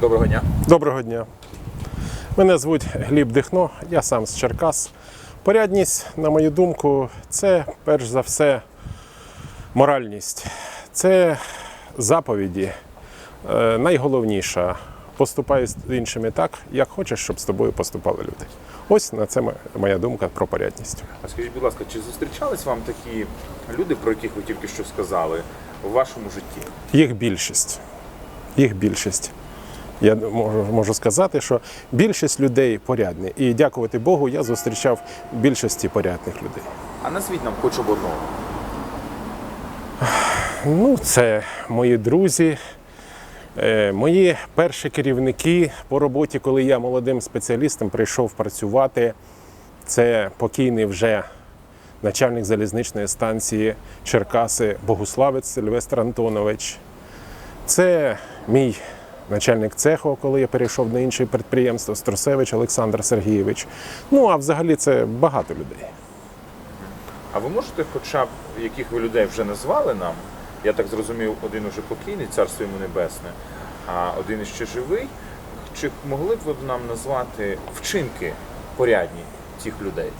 Доброго дня. Доброго дня. Мене звуть Гліб Дихно, я сам з Черкас. Порядність, на мою думку, це перш за все моральність. Це заповіді. Е, Найголовніша поступай з іншими так, як хочеш, щоб з тобою поступали люди. Ось на це моя думка про порядність. А скажіть, будь ласка, чи зустрічались вам такі люди, про яких ви тільки що сказали, у вашому житті? Їх більшість. Їх більшість. Я можу, можу сказати, що більшість людей порядні. І дякувати Богу, я зустрічав більшості порядних людей. А назвіть нам хоч об одного. Ну, це мої друзі, е, мої перші керівники по роботі, коли я молодим спеціалістом прийшов працювати. Це покійний вже начальник залізничної станції Черкаси Богуславець Сильвестр Антонович. Це мій начальник цеху, коли я перейшов на інше підприємство, Струсевич Олександр Сергійович. Ну а взагалі це багато людей. А ви можете, хоча б яких ви людей вже назвали нам? Я так зрозумів, один уже покійний, царство йому небесне, а один іще живий. Чи могли б ви нам назвати вчинки порядні цих людей?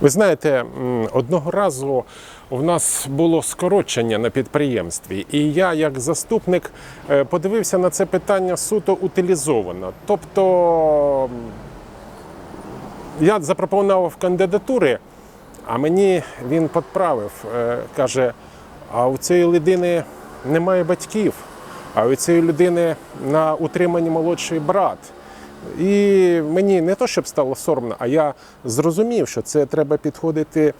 Ви знаєте, одного разу у нас було скорочення на підприємстві, і я, як заступник, е, подивився на це питання суто утилізовано. Тобто я запропонував кандидатури, а мені він підправив, е, каже: а у цієї людини немає батьків, а у цієї людини на утриманні молодший брат. І мені не то, щоб стало соромно, а я зрозумів, що це треба підходити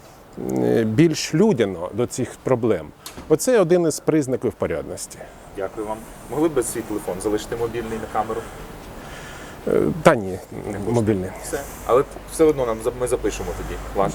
більш людяно до цих проблем. Оце один із признаків порядності. Дякую вам. Могли б свій телефон залишити мобільний на камеру? Е, Та ні, мобільний. Все. Але все одно нам ми запишемо тоді ваш.